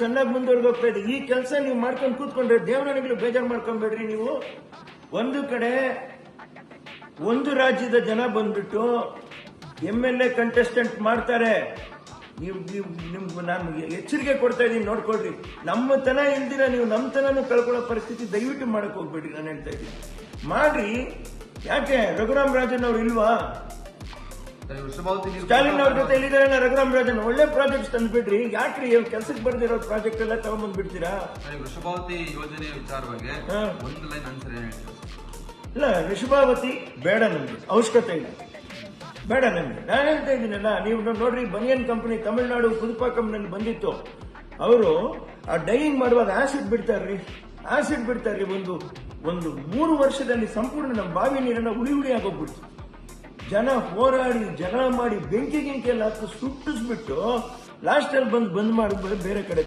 ಚೆನ್ನಾಗಿ ಮುಂದುವರೆದೋಗ್ತಾ ಇದೆ ಈ ಕೆಲಸ ನೀವು ಮಾಡ್ಕೊಂಡು ಕೂತ್ಕೊಂಡ್ರೆ ದೇವರನಿಗಳು ಬೇಜಾರು ಮಾಡ್ಕೊಂಬೇಡ್ರಿ ನೀವು. ಒಂದು ಕಡೆ ಒಂದು ರಾಜ್ಯದ ಜನ ಬಂದ್ಬಿಟ್ಟು ಎಂ ಎಲ್ ಎ ಕಂಟೆಸ್ಟೆಂಟ್ ಮಾಡ್ತಾರೆ. ನೀವು ನೀವು ನಿಮ್ ನಾನು ಎಚ್ಚರಿಕೆ ಕೊಡ್ತಾ ಇದ್ದೀನಿ, ನೋಡ್ಕೊಳ್ರಿ. ನಮ್ಮ ತನ ಇಲ್ದಿರ ನೀವು ನಮ್ಮ ತನನು ಕಳ್ಕೊಳ್ಳೋ ಪರಿಸ್ಥಿತಿ ದಯವಿಟ್ಟು ಮಾಡಕ್ ಹೋಗ್ಬೇಡಿ ನಾನು ಹೇಳ್ತಾ ಇದ್ದೀನಿ. ಮಾಡ್ರಿ. ಯಾಕೆ? ರಘುರಾಮ್ ರಾಜನ್ ಅವ್ರು ಇಲ್ವಾ? ಸ್ಟಾಲಿನ್ ಅವ್ರ ಜೊತೆ ಎಲ್ಲಿದ್ದಾರೆ ರಘುರಾಮ್ ರಾಜನ್ ಒಳ್ಳೆ ಪ್ರಾಜೆಕ್ಟ್ ತಂದ್ಬಿಡ್ರಿ ಯಾಕ್ರಿ ಕೆಲ್ಸಕ್ಕೆ ಬರ್ದಿರೋ ಪ್ರಾಜೆಕ್ಟ್ ಎಲ್ಲ ತಗೊಂಡ್ಬಂದ್ಬಿಡ್ತೀರಾ ಬಿಡ್ತೀರಾ? ವೃಷಭಾವತಿ ಯೋಜನೆ ವಿಚಾರವಾಗಿ. ಒಂದು ಲೈನ್ ಆನ್ಸರ್ ಏನ್ ಇಲ್ಲ ವೃಷಭಾವತಿ ಬೇಡ ನಮ್ಗೆ. ಅವಶ್ಯಕತೆ ಇಲ್ಲ. ಬೇಡ ನಮ್ಗೆ. ನಾನು ಹೇಳ್ತಾ ಇದ್ದೀನಲ್ಲ ನೀವು ನೋಡ್ರಿ ಬನಿಯನ್ ಕಂಪನಿ ತಮಿಳುನಾಡು ಪುದುಪಾಕಂನಲ್ಲಿ ಬಂದಿತ್ತು. ಅವರು ಆ ಡೈಯಿಂಗ್ ಮಾಡುವಾಗ ಆಸಿಡ್ ಬಿಡ್ತಾರ್ರಿ. ಆಸಿಡ್ ಬಿಡ್ತಾರ್ರಿ ಒಂದು ಒಂದು ಮೂರು ವರ್ಷದಲ್ಲಿ ಸಂಪೂರ್ಣ ನಮ್ಮ ಬಾವಿ ನೀರನ್ನ ಉಳಿ ಉಳಿ ಆಗೋಗ್ಬಿಡ್ತು. ಜನ ಹೋರಾಡಿ, ಜಗಳ ಮಾಡಿ ಬೆಂಕಿ ಗಿಂಕಿ ಎಲ್ಲ ಸುಟ್ಟಿಸ್ಬಿಟ್ಟು ಲಾಸ್ಟ್ ಅಲ್ಲಿ ಬಂದು ಬಂದ್ ಮಾಡಿದ್ಮೇಲೆ ಬೇರೆ ಕಡೆ